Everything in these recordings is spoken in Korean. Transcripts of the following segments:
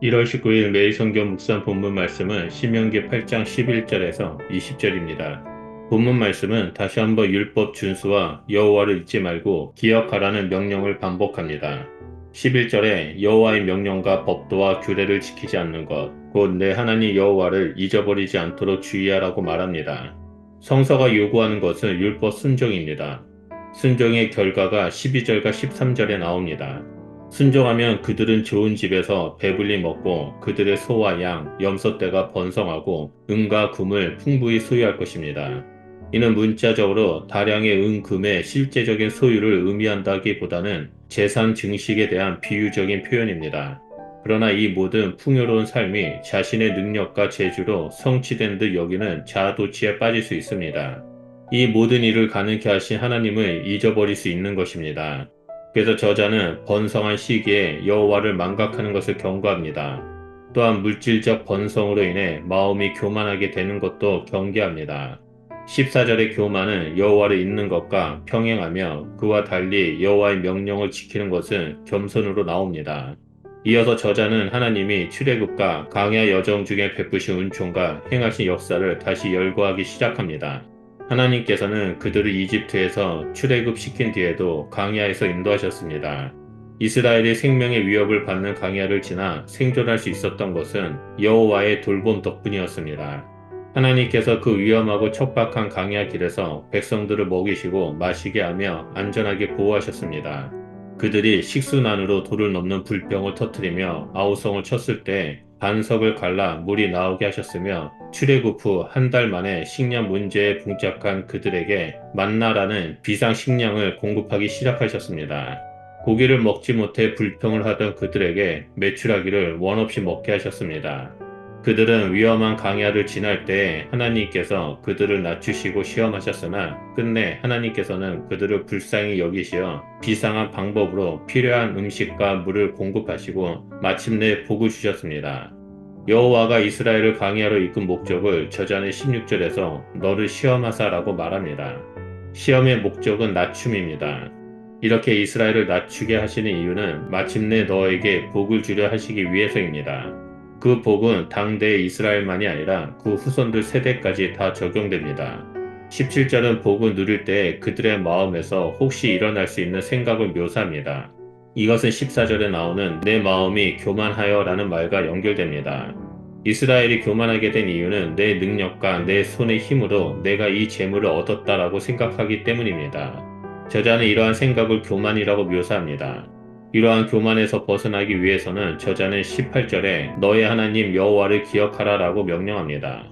1월 19일 매일 성경 묵상 본문 말씀은 신명기 8장 11절에서 20절입니다. 본문 말씀은 다시 한번 율법 준수와 여호와를 잊지 말고 기억하라는 명령을 반복합니다. 11절에 여호와의 명령과 법도와 규례를 지키지 않는 것, 곧 내 하나님 여호와를 잊어버리지 않도록 주의하라고 말합니다. 성서가 요구하는 것은 율법 순종입니다. 순종의 결과가 12절과 13절에 나옵니다. 순종하면 그들은 좋은 집에서 배불리 먹고 그들의 소와 양, 염소떼가 번성하고 은과 금을 풍부히 소유할 것입니다. 이는 문자적으로 다량의 은, 금의 실제적인 소유를 의미한다기보다는 재산 증식에 대한 비유적인 표현입니다. 그러나 이 모든 풍요로운 삶이 자신의 능력과 재주로 성취된 듯 여기는 자아도취에 빠질 수 있습니다. 이 모든 일을 가능케 하신 하나님을 잊어버릴 수 있는 것입니다. 그래서 저자는 번성한 시기에 여호와를 망각하는 것을 경고합니다. 또한 물질적 번성으로 인해 마음이 교만하게 되는 것도 경계합니다. 14절의 교만은 여호와를 잊는 것과 평행하며 그와 달리 여호와의 명령을 지키는 것은 겸손으로 나옵니다. 이어서 저자는 하나님이 출애굽과 강야 여정 중에 베푸신 은총과 행하신 역사를 다시 열거하기 시작합니다. 하나님께서는 그들을 이집트에서 출애굽시킨 뒤에도 강야에서 인도하셨습니다. 이스라엘이 생명의 위협을 받는 강야를 지나 생존할 수 있었던 것은 여호와의 돌봄 덕분이었습니다. 하나님께서 그 위험하고 척박한 강야 길에서 백성들을 먹이시고 마시게 하며 안전하게 보호하셨습니다. 그들이 식순환으로 돌을 넘는 불병을 터뜨리며 아우성을 쳤을 때 반석을 갈라 물이 나오게 하셨으며 출애굽 후 한 달 만에 식량 문제에 봉착한 그들에게 만나라는 비상 식량을 공급하기 시작하셨습니다. 고기를 먹지 못해 불평을 하던 그들에게 매출하기를 원 없이 먹게 하셨습니다. 그들은 위험한 강야를 지날 때 하나님께서 그들을 낮추시고 시험하셨으나 끝내 하나님께서는 그들을 불쌍히 여기시어 비상한 방법으로 필요한 음식과 물을 공급하시고 마침내 복을 주셨습니다. 여호와가 이스라엘을 강야로 이끈 목적을 저자는 16절에서 너를 시험하사라고 말합니다. 시험의 목적은 낮춤입니다. 이렇게 이스라엘을 낮추게 하시는 이유는 마침내 너에게 복을 주려 하시기 위해서입니다. 그 복은 당대의 이스라엘만이 아니라 그 후손들 세대까지 다 적용됩니다. 17절은 복을 누릴 때 그들의 마음에서 혹시 일어날 수 있는 생각을 묘사합니다. 이것은 14절에 나오는 내 마음이 교만하여 라는 말과 연결됩니다. 이스라엘이 교만하게 된 이유는 내 능력과 내 손의 힘으로 내가 이 재물을 얻었다라고 생각하기 때문입니다. 저자는 이러한 생각을 교만이라고 묘사합니다. 이러한 교만에서 벗어나기 위해서는 저자는 18절에 너의 하나님 여호와를 기억하라라고 명령합니다.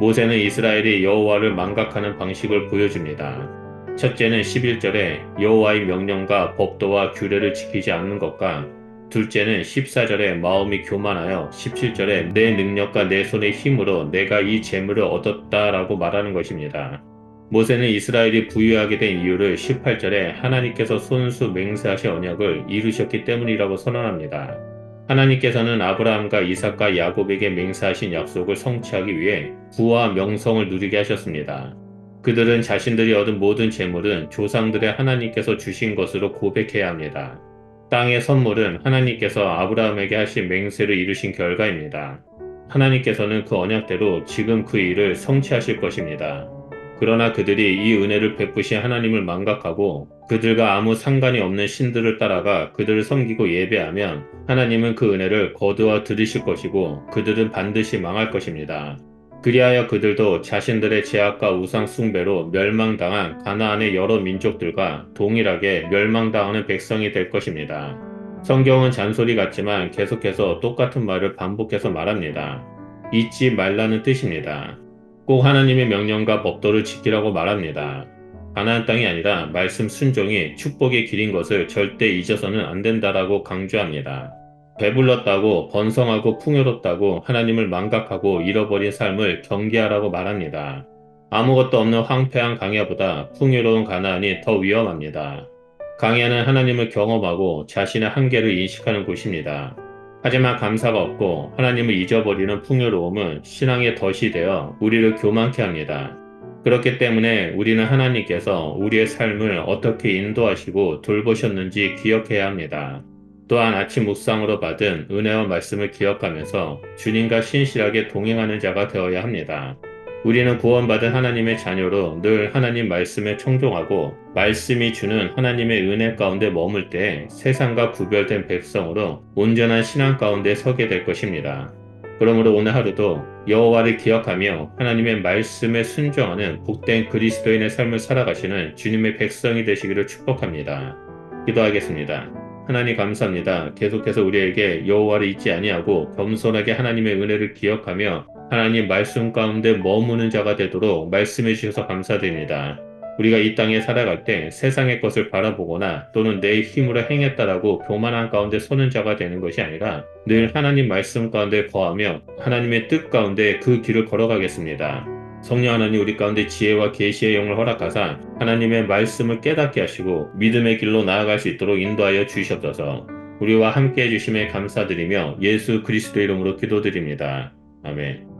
모세는 이스라엘이 여호와를 망각하는 방식을 보여줍니다. 첫째는 11절에 여호와의 명령과 법도와 규례를 지키지 않는 것과 둘째는 14절에 마음이 교만하여 17절에 내 능력과 내 손의 힘으로 내가 이 재물을 얻었다라고 말하는 것입니다. 모세는 이스라엘이 부유하게 된 이유를 18절에 하나님께서 손수 맹세하신 언약을 이루셨기 때문이라고 선언합니다. 하나님께서는 아브라함과 이삭과 야곱에게 맹세하신 약속을 성취하기 위해 부와 명성을 누리게 하셨습니다. 그들은 자신들이 얻은 모든 재물은 조상들의 하나님께서 주신 것으로 고백해야 합니다. 땅의 선물은 하나님께서 아브라함에게 하신 맹세를 이루신 결과입니다. 하나님께서는 그 언약대로 지금 그 일을 성취하실 것입니다. 그러나 그들이 이 은혜를 베푸신 하나님을 망각하고 그들과 아무 상관이 없는 신들을 따라가 그들을 섬기고 예배하면 하나님은 그 은혜를 거두어 들이실 것이고 그들은 반드시 망할 것입니다. 그리하여 그들도 자신들의 제약과 우상 숭배로 멸망당한 가나안의 여러 민족들과 동일하게 멸망당하는 백성이 될 것입니다. 성경은 잔소리 같지만 계속해서 똑같은 말을 반복해서 말합니다. 잊지 말라는 뜻입니다. 꼭 하나님의 명령과 법도를 지키라고 말합니다. 가나안 땅이 아니라 말씀 순종이 축복의 길인 것을 절대 잊어서는 안 된다라고 강조합니다. 배불렀다고 번성하고 풍요롭다고 하나님을 망각하고 잃어버린 삶을 경계하라고 말합니다. 아무것도 없는 황폐한 강야보다 풍요로운 가나안이 더 위험합니다. 강야는 하나님을 경험하고 자신의 한계를 인식하는 곳입니다. 하지만 감사가 없고 하나님을 잊어버리는 풍요로움은 신앙의 덫이 되어 우리를 교만케 합니다. 그렇기 때문에 우리는 하나님께서 우리의 삶을 어떻게 인도하시고 돌보셨는지 기억해야 합니다. 또한 아침 묵상으로 받은 은혜와 말씀을 기억하면서 주님과 신실하게 동행하는 자가 되어야 합니다. 우리는 구원받은 하나님의 자녀로 늘 하나님 말씀에 청종하고 말씀이 주는 하나님의 은혜 가운데 머물 때 세상과 구별된 백성으로 온전한 신앙 가운데 서게 될 것입니다. 그러므로 오늘 하루도 여호와를 기억하며 하나님의 말씀에 순종하는 복된 그리스도인의 삶을 살아가시는 주님의 백성이 되시기를 축복합니다. 기도하겠습니다. 하나님 감사합니다. 계속해서 우리에게 여호와를 잊지 아니하고 겸손하게 하나님의 은혜를 기억하며 하나님 말씀 가운데 머무는 자가 되도록 말씀해 주셔서 감사드립니다. 우리가 이 땅에 살아갈 때 세상의 것을 바라보거나 또는 내 힘으로 행했다라고 교만한 가운데 서는 자가 되는 것이 아니라 늘 하나님 말씀 가운데 거하며 하나님의 뜻 가운데 그 길을 걸어가겠습니다. 성령 하나님 우리 가운데 지혜와 계시의 영을 허락하사 하나님의 말씀을 깨닫게 하시고 믿음의 길로 나아갈 수 있도록 인도하여 주시옵소서. 우리와 함께 해주심에 감사드리며 예수 그리스도 이름으로 기도드립니다. 아멘.